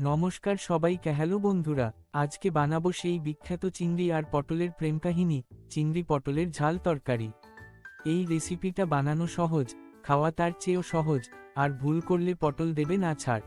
নমস্কার সবাইকে হ্যালো বন্ধুরা। আজকে বানাবো সেই বিখ্যাত চিংড়ি আর পটলের প্রেম কাহিনী, চিংড়ি পটলের ঝাল তরকারি। এই রেসিপিটা বানানো সহজ, খাওয়া তার চেয়েও সহজ, আর ভুল করলে পটল দেবে না ছাড়।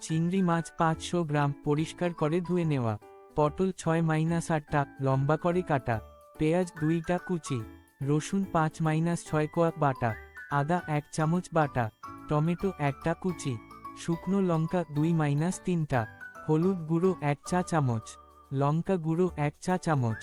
চিংড়ি মাছ পাঁচশো গ্রাম পরিষ্কার করে ধুয়ে নেওয়া। পটল ছয় মাইনাস আটটা, লম্বা করে কাটা। পেঁয়াজ দুইটা কুচি। রসুন পাঁচ মাইনাস ছয় কোয়া বাটা। আদা এক চামচ বাটা। টমেটো একটা কুচি। শুকনো লঙ্কা দুই মাইনাস তিনটা, হলুদ গুঁড়ো এক চা চামচ, লঙ্কা গুঁড়ো এক চা চামচ,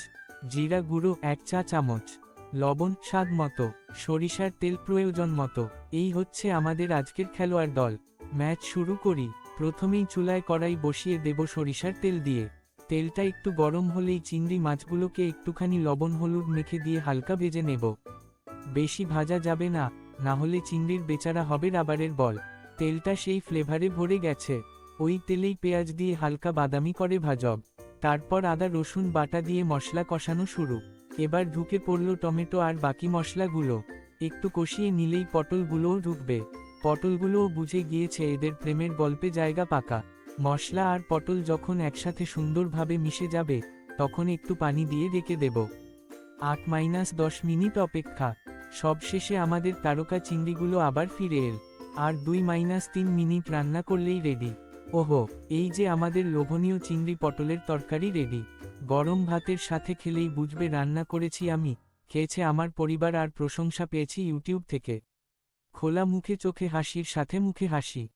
জিরা গুঁড়ো এক চা চামচ, লবণ স্বাদ মতো, সরিষার তেল প্রয়োজন মতো। এই হচ্ছে আমাদের আজকের খেলোয়াড় দল। ম্যাচ শুরু করি। প্রথমেই চুলায় কড়াই বসিয়ে দেব সরিষার তেল দিয়ে। তেলটা একটু গরম হলেই চিংড়ি মাছগুলোকে একটুখানি লবণ হলুদ মেখে দিয়ে হালকা ভেজে নেব। বেশি ভাজা যাবে না না হলে চিংড়ির বেচারা হবে রাবারের বল। তেলটা সেই ফ্লেভারে ভরে গেছে। ওই তেলেই পেঁয়াজ দিয়ে হালকা বাদামি করে ভাজব। তারপর আদা, রসুন বাটা দিয়ে মশলা কষানো শুরু। এবার ঢুকে পড়ল টমেটো আর বাকি মশলাগুলো। একটু কষিয়ে নিলেই পটলগুলোও ঢুকবে। পটলগুলোও বুঝে গিয়েছে এদের প্রেমের গল্পে জায়গা পাকা। মশলা আর পটল যখন একসাথে সুন্দরভাবে মিশে যাবে, তখন একটু পানি দিয়ে রেখে দেব। আট মাইনাস দশ মিনিট অপেক্ষা। সবশেষে আমাদের তারকা চিংড়িগুলো আবার ফিরে এল। আর দুই মাইনাস তিন মিনিট রান্না করলেই রেডি ওহো, এই যে আমাদের লোভনীয় চিংড়ি পটলের তরকারি রেডি গরম ভাতের সাথে খেলেই বুঝবে রান্না করেছি আমি, খেয়েছে আমার পরিবার আর প্রশংসা পেয়েছি ইউটিউব থেকে। খোলা মুখে চোখে হাসির সাথে মুখে হাসি।